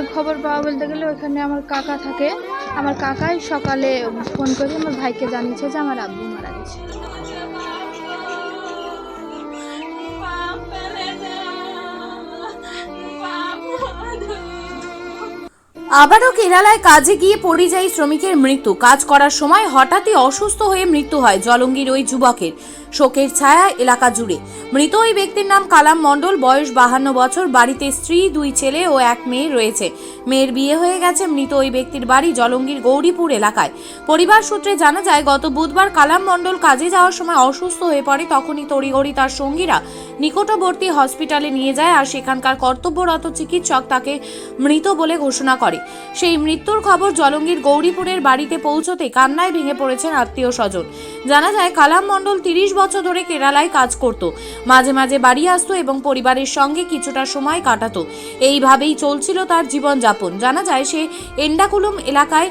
বাবার খবর পাওয়া বলতে গেলে ওখানে আমার কাকা থাকে। আমার কাকাই সকালে ফোন করে আমার ভাইকে জানিয়েছে যে আমার আব্বু মারা গেছে। আবারও কেরালায় কাজে গিয়ে পরিযায়ী শ্রমিকের মৃত্যু। কাজ করার সময় হঠাৎই অসুস্থ হয়ে মৃত্যু হয় জলঙ্গির ওই যুবকের। শোকের ছায়া এলাকা জুড়ে। মৃত ওই ব্যক্তির নাম কালাম মণ্ডল, বয়স বাহান্ন বছর। বাড়িতে স্ত্রী, দুই ছেলে ও এক মেয়ে রয়েছে। মেয়ের বিয়ে হয়ে গেছে, মৃত ওই ব্যক্তির বাড়ি জলঙ্গির গৌরীপুর এলাকায়। পরিবার সূত্রে জানা যায়, গত বুধবার কালাম মণ্ডল কাজে যাওয়ার সময় অসুস্থ হয়ে পড়ে, তখনই তড়িঘড়ি তার সঙ্গীরা নিকটবর্তী হসপিটালে নিয়ে যায় আর সেখানকার কর্তব্যরত চিকিৎসক তাকে মৃত বলে ঘোষণা করে। সেই মৃত্যুর খবর জলঙ্গির গৌরীপুরের বাড়িতে পৌঁছতে কান্নায় ভেঙে পড়েছেন আত্মীয় স্বজন। জানা যায়, কালাম মণ্ডল তিরিশ বছর ধরে কেরালায় কাজ করত। মাঝে মাঝে বাড়ি আসতো এবং পরিবারের সঙ্গে কিছুটা সময় কাটাতো। এইভাবেই চলছিল তার জীবনযাপন। জানা যায়, সে এন্ডাকুলুম এলাকায়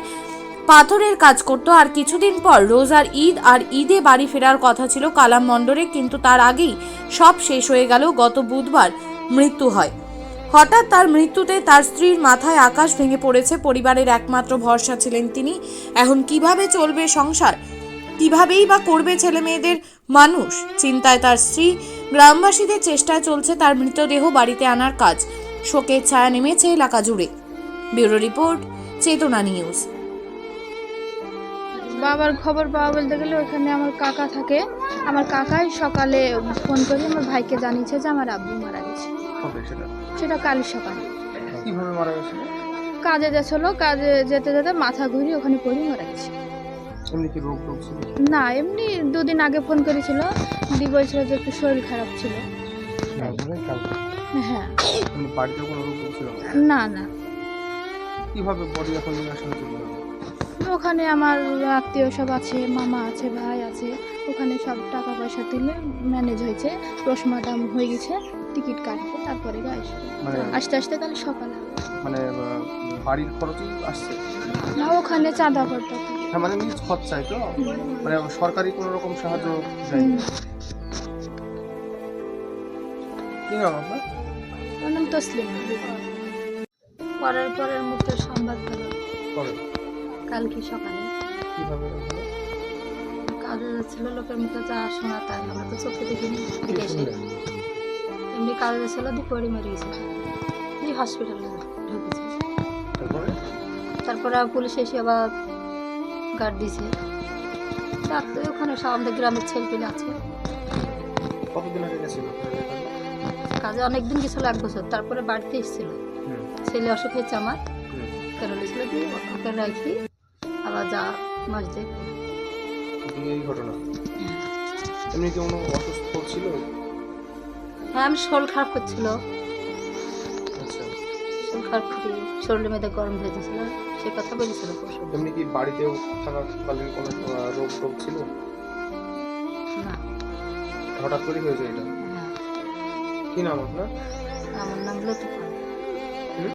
পাথরের কাজ করত। আর কিছুদিন পর রোজার ঈদ আর ঈদে বাড়ি ফেরার কথা ছিল কালাম মণ্ডলের, কিন্তু তার আগেই সব শেষ হয়ে গেল। গত বুধবার মৃত্যু হয়। হঠাৎ তার মৃত্যুতে তার স্ত্রীর মাথায় আকাশ ভেঙে পড়েছে। পরিবারের একমাত্র ভরসা ছিলেন তিনি। এখন কীভাবে চলবে সংসার? কিভাবেই বা করবে ছেলে মেয়েদের মানুষ? চিন্তায় তার স্ত্রী গ্রামবাসীদের চেষ্টায় চলছে তার মৃতদেহ বাড়িতে আনার কাজ। শোকের ছায়া নেমেছে এলাকা জুড়ে। Bureau report, Chetana news. বাবার খবর পাওয়া বলতে গেলে ওখানে আমার কাকা থাকে। আমার কাকাই সকালে ফোন করে আমার ভাইকে জানিয়েছে যে আমার আব্বু মারা গেছে। সেটা? কাল সকালে। কীভাবে মারা গেছিল কাজে গেছিল কাজে যেতে যেতে মাথা ঘুরি ওখানে পড়ে মারা গেছে। না এমনি দুদিন আগে ফোন করেছিল দি বলছিল যে একটু শরীর খারাপ ছিল। হ্যাঁ। রোগ টোগ ছিল? না? না। কীভাবে বডি এখন ওখানে আমার আত্মীয় সব আছে মামা আছে ভাই আছে। ওখানে সব টাকা পয়সা তুলে ম্যানেজ হয়েছে। পোস্টমার্টাম হয়ে গেছে টিকিট কাটবে তারপরে আসবে। মানে আস্তে আস্তে তাহলে সকালে মানে বাড়ির খরচই আসছে? না ওখানে চাঁদা করতে হ্যাঁ মানে নিজ খরচায় তো? মানে সরকারি কোনো রকম সাহায্য হুম। কি নাম আপনার? নাম তসলিম। পরের পরের মুহূর্তে সংবাদ কালকে সকালে। কীভাবে হলো? কাজে যাচ্ছিল লোকের মুখে যা শোনা তাই আমরা তো চোখে দেখিনি? এমনি কাজে যাচ্ছিল দুপুরে মেরে গেছে এই হসপিটালে ঢুকেছে। তারপরে? পুলিশ এসে আবার গার্ড দিয়েছে। ডাক্তার ওখানে সব আমাদের গ্রামের ছেলেপিলে আছে। কতদিন আগে গেছিল? কাজে অনেক দিন গেছিল এক বছর। তারপরে বাড়িতে এসেছিল। ছেলে অসুখ হয়েছে আমার। কেন ছিল রাখি আবার যা মসজিদ এই- ঘটনা এমনি কি কোনো অসুস্থ ছিল? হ্যাঁ আমি শরীর খারাপ করছিল। আচ্ছা। শরীর খারাপ করি শরীরের মধ্যে গরম হয়ে গেছিল সে কথা বলেছিল পরশু। এমনি কি বাড়িতেও থাকাকালীন কোনো রোগ টোগ ছিল? না। হঠাৎ করে হয়েছে এটা? হ্যাঁ। কি নাম আপনার? আমার নাম লতিফা।